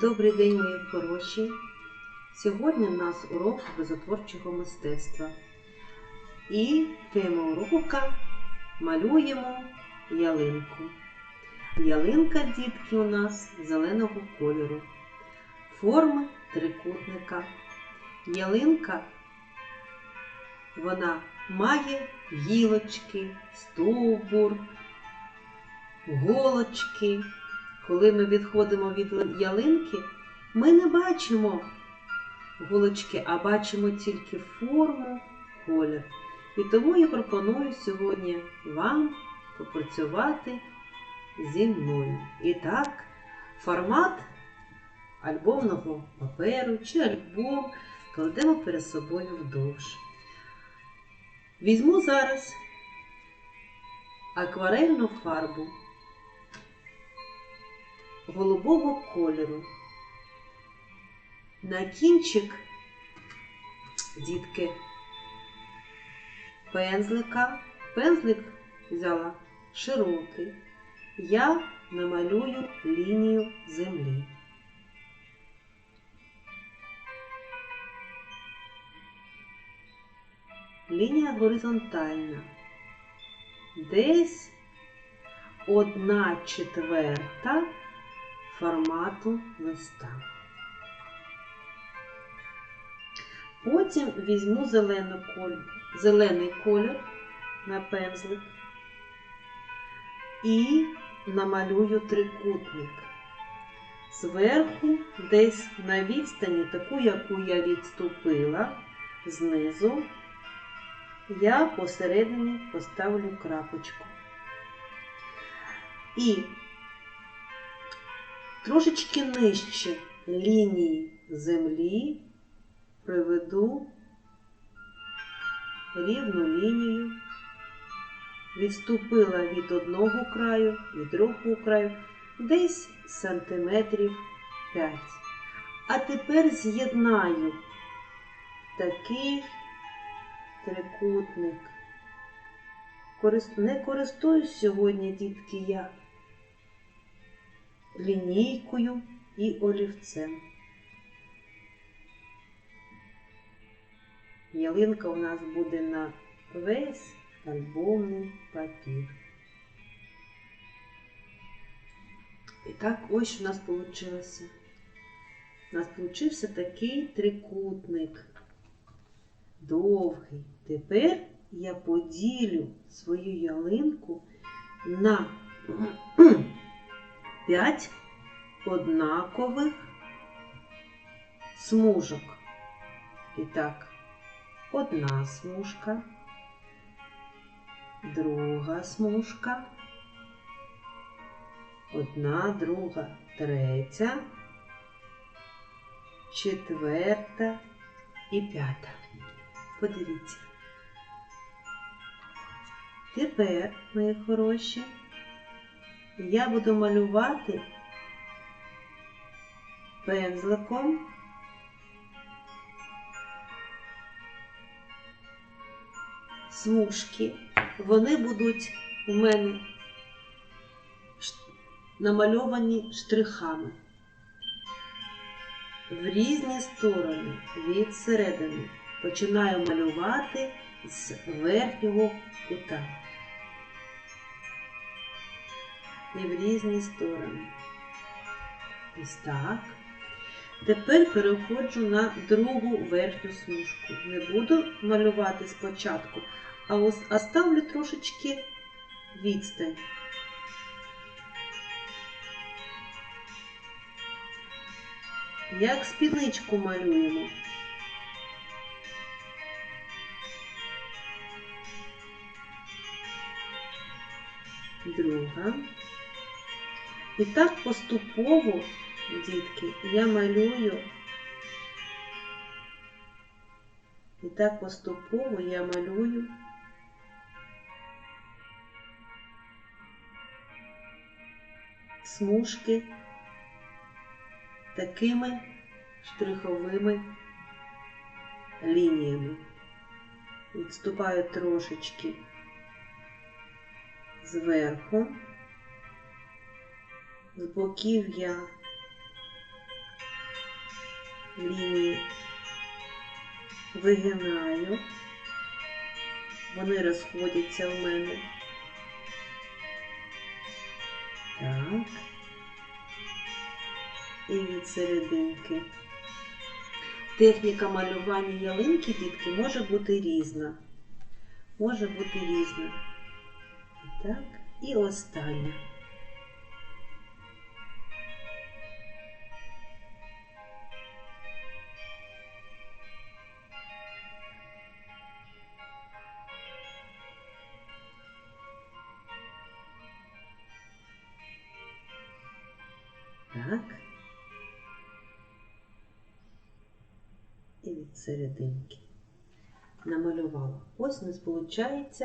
Добрий день, мої хороші! Сьогодні у нас урок образотворчого мистецтва. І тема урока малюємо ялинку. Ялинка, дітки, у нас зеленого кольору, форми трикутника. Ялинка вона має гілочки, стовбур, голочки. Коли ми відходимо від ялинки, ми не бачимо голочки, а бачимо тільки форму, колір. І тому я пропоную сьогодні вам попрацювати зі мною. І так, формат альбомного паперу чи альбом кладемо перед собою вдовж. Візьму зараз акварельну фарбу голубого кольору. На кінчик дітки пензлика. Пензлик взяла широкий. Я намалюю лінію землі. Лінія горизонтальна. Десь одна четверта формату листа. Потім візьму зелений колір, зелений колір на пензлик і намалюю трикутник. Зверху, десь на відстані, таку, яку я відступила, знизу, я посередині поставлю крапочку. І трошечки нижче лінії землі проведу рівну лінію, відступила від одного краю, від другого краю, десь сантиметрів 5. А тепер з'єднаю такий трикутник. Не користуюсь сьогодні, дітки, я лінійкою і олівцем. Ялинка у нас буде на весь альбомний папір. І так, ось у нас вийшло. У нас получився такий трикутник. Довгий. Тепер я поділю свою ялинку на 5 однакових смужок. І так, одна смужка, друга смужка, одна, друга, третя, четверта і п'ята. Подивіться. Тепер, мої хороші, я буду малювати пензликом смужки. Вони будуть у мене намальовані штрихами в різні сторони від середини. Починаю малювати з верхнього кута. І в різні сторони. Ось так. Тепер переходжу на другу верхню смужку. Не буду малювати спочатку, а ось оставлю трошечки відстань. Як спідничку малюємо. Друга. І так поступово, дітки, я малюю. І так поступово я малюю смужки такими штриховими лініями. Відступаю трошечки зверху, з боків я лінії вигинаю. Вони розходяться в мене. Так. І від серединки. Техніка малювання ялинки, дітки, може бути різна. Може бути різна. Так, і остання. Так. І від серединки намалювала. Ось нас виходить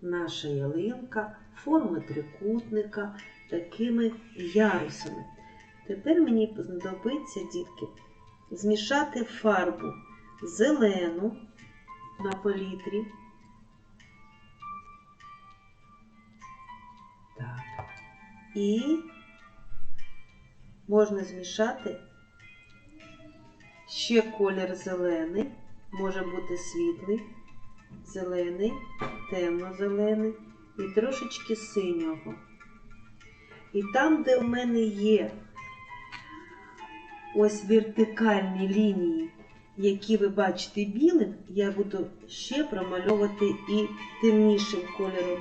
наша ялинка форми трикутника такими ярусами. Тепер мені знадобиться, дітки, змішати фарбу зелену на палітрі. Так. І можна змішати ще колір зелений, може бути світлий, зелений, темно-зелений і трошечки синього. І там, де в мене є ось вертикальні лінії, які ви бачите білим, я буду ще промальовувати і темнішим кольором.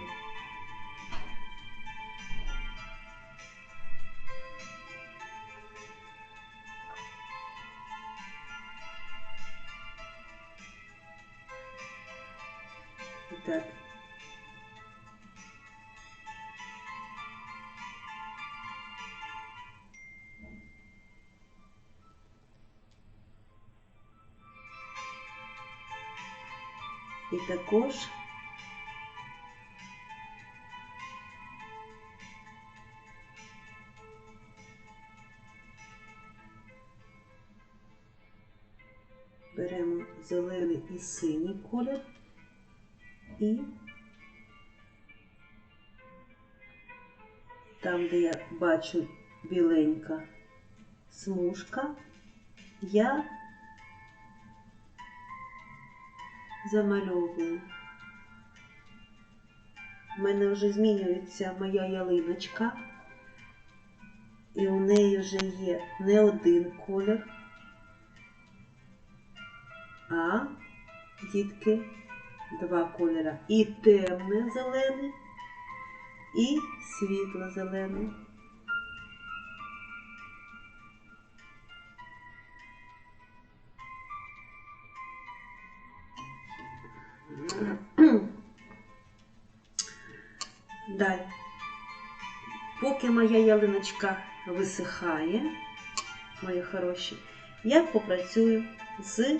І також беремо зелений і синій колір і там, де я бачу біленька смужка, я замальовую. У мене вже змінюється моя ялиночка, і у неї вже є не один колір, а дітки два кольори. І темне зелене, і світло зелене. Далі. Поки моя ялиночка висихає, мої хороші, я попрацюю з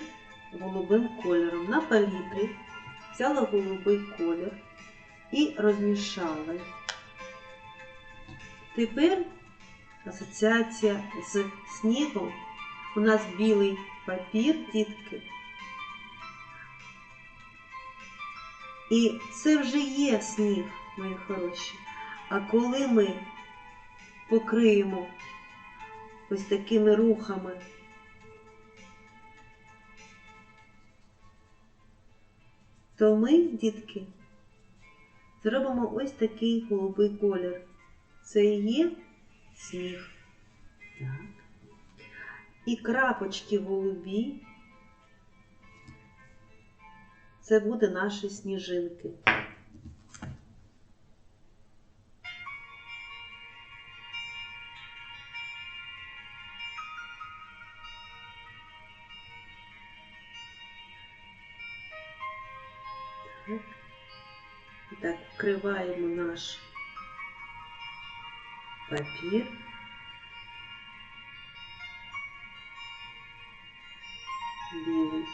голубим кольором. На палітрі взяла голубий колір і розмішала. Тепер асоціація з снігом. У нас білий папір, дітки. І це вже є сніг, мої хороші. А коли ми покриємо ось такими рухами то ми, дітки, зробимо ось такий голубий колір. Це і є сніг. Так. І крапочки голубі. Це буде наші сніжинки. Так. Вкриваємо наш папір. Білий.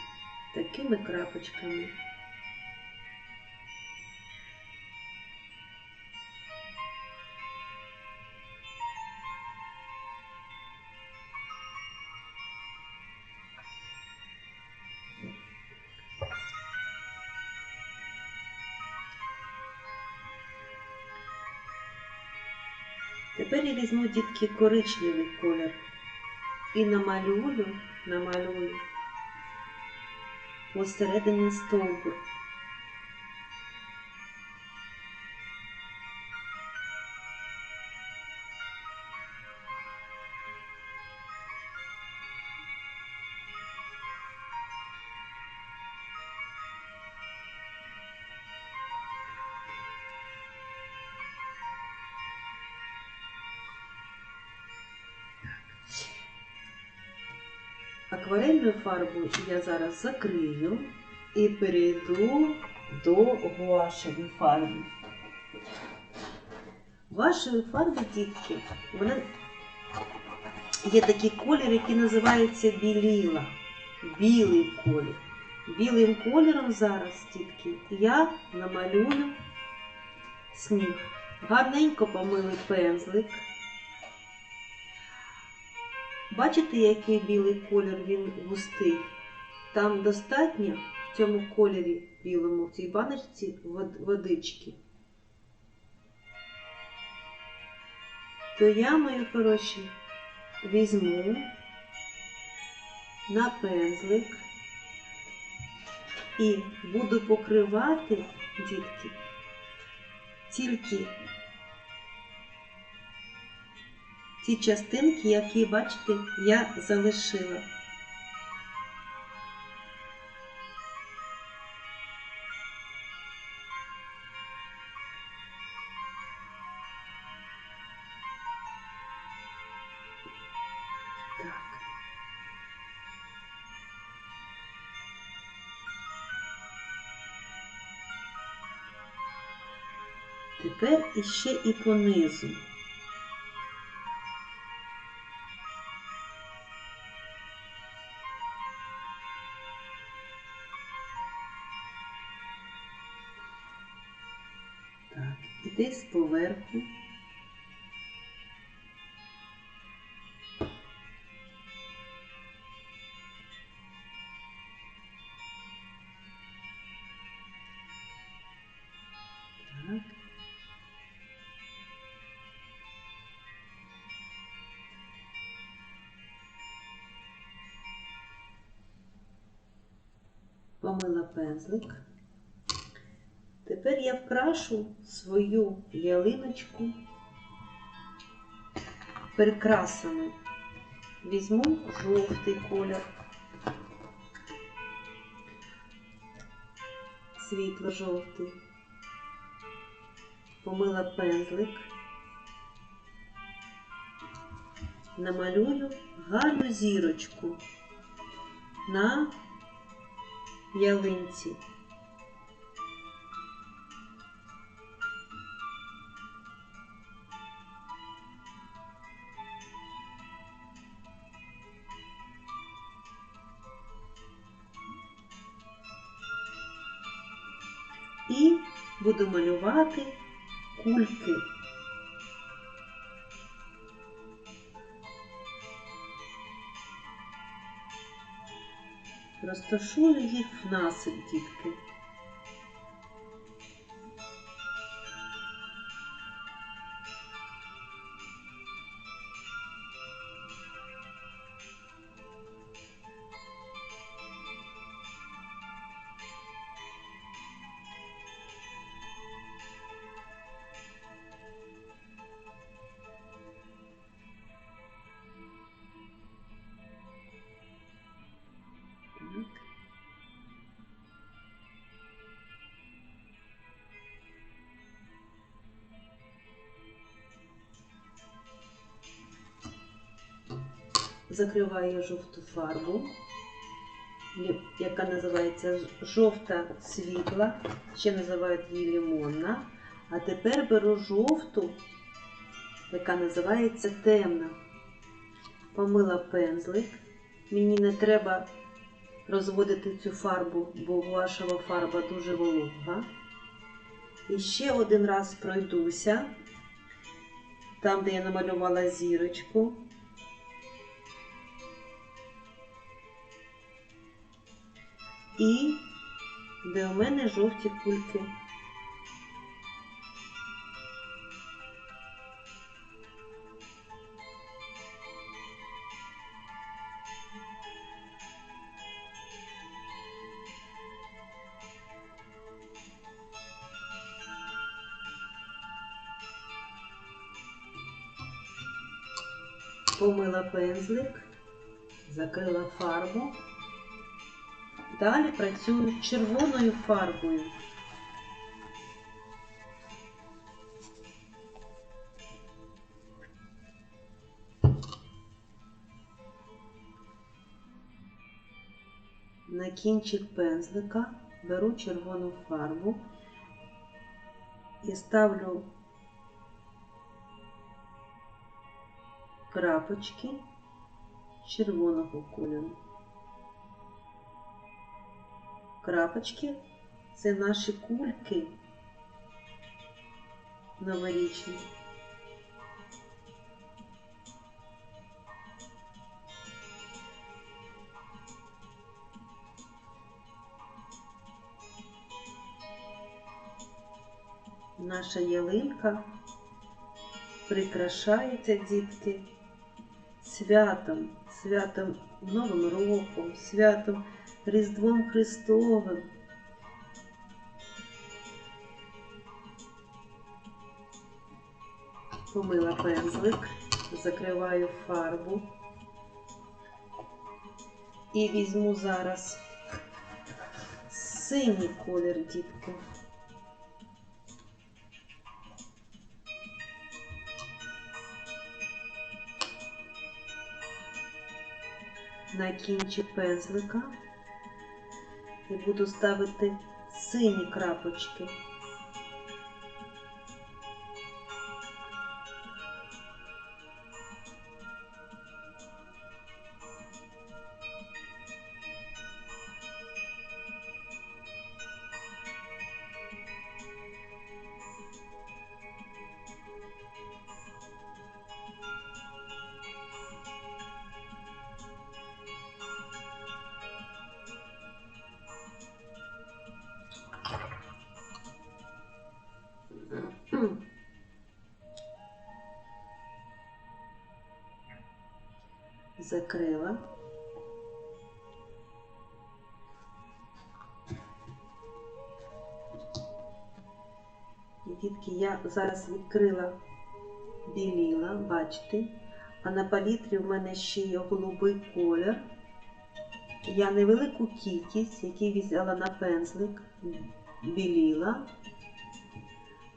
Такими крапочками. Тепер я візьму дітки коричневий колір і намалюю, намалюю посередині стовбур. Акварельною фарбою я зараз закрию і перейду до гуашевої фарби. Гуашевої фарби, дітки, вона є такий колір, який називається біліла. Білий колір. Білим кольором зараз, дітки, я намалюю сніг. Гарненько помили пензлик. Бачите, який білий колір він густий? Там достатньо в цьому кольорі білому, в цій баночці водички. То я, мої хороші, візьму на пензлик і буду покривати, дітки, тільки ті частинки, які, бачите, я залишила. Тепер іще і понизу. Помила пензлик. Тепер я вкрашу свою ялиночку прикрасами. Візьму жовтий колір, світло-жовтий, помила пензлик, намалюю гарну зірочку на ялинці. І буду малювати кульки. Розташую їх в дітки. Закриваю жовту фарбу, яка називається жовта світла, ще називають її лимонна. А тепер беру жовту, яка називається темна. Помила пензлик. Мені не треба розводити цю фарбу, бо гуашева фарба дуже волога. І ще один раз пройдуся, там, де я намалювала зірочку. і де у мене жовті кульки. Помила пензлик, закрила фарбу. Далі працюю з червоною фарбою. На кінчик пензлика беру червону фарбу і ставлю крапочки червоного кольору. Крапочки це наші кульки новорічні. Наша ялинка прикрашається, дітки, святом, святом Новим роком, святом Різдвом Христовим. Помила пензлик, закриваю фарбу і візьму зараз синій колір, дітки. на кінчик пензлика і буду ставити сині крапочки. Закрила. Дітки, я зараз відкрила біліла, бачите, а на палітрі в мене ще є голубий колір. Я невелику кількість, який взяла на пензлик, біліла,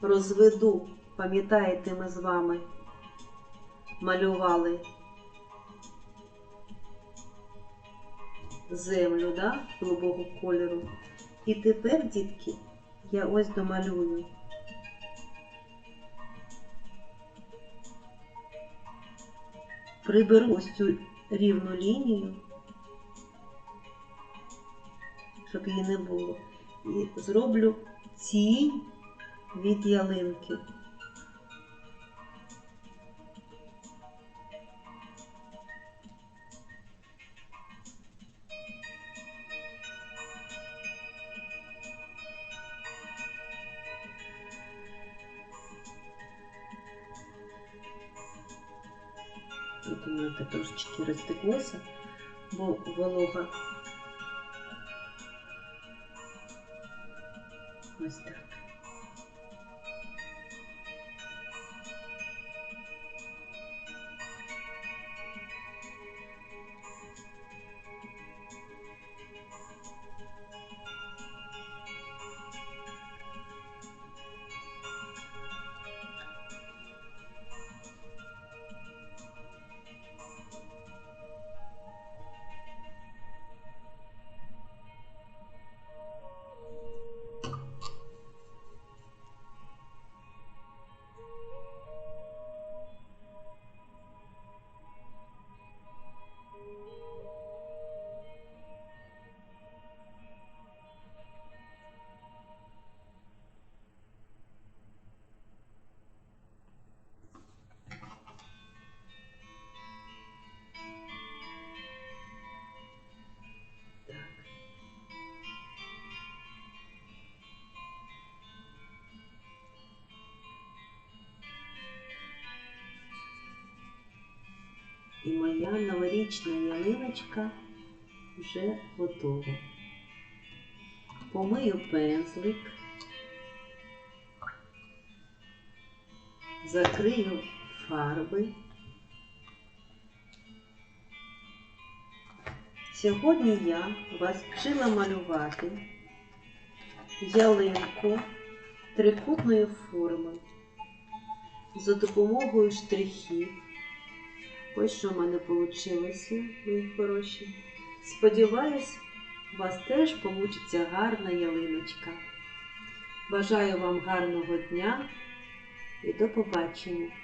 розведу, пам'ятаєте, ми з вами малювали землю, да, голубого кольору. І тепер, дітки, я ось домалюю. Приберу ось цю рівну лінію, щоб її не було. І зроблю тінь від ялинки. Трошечки розтеклося, бо волога. Ось так. Моя новорічна ялиночка вже готова. Помию пензлик, закрию фарби Сьогодні я вас вчила малювати ялинку трикутної форми за допомогою штрихів. Ось що в мене вийшло, мої хороші. Сподіваюсь, у вас теж получиться гарна ялиночка. Бажаю вам гарного дня і до побачення!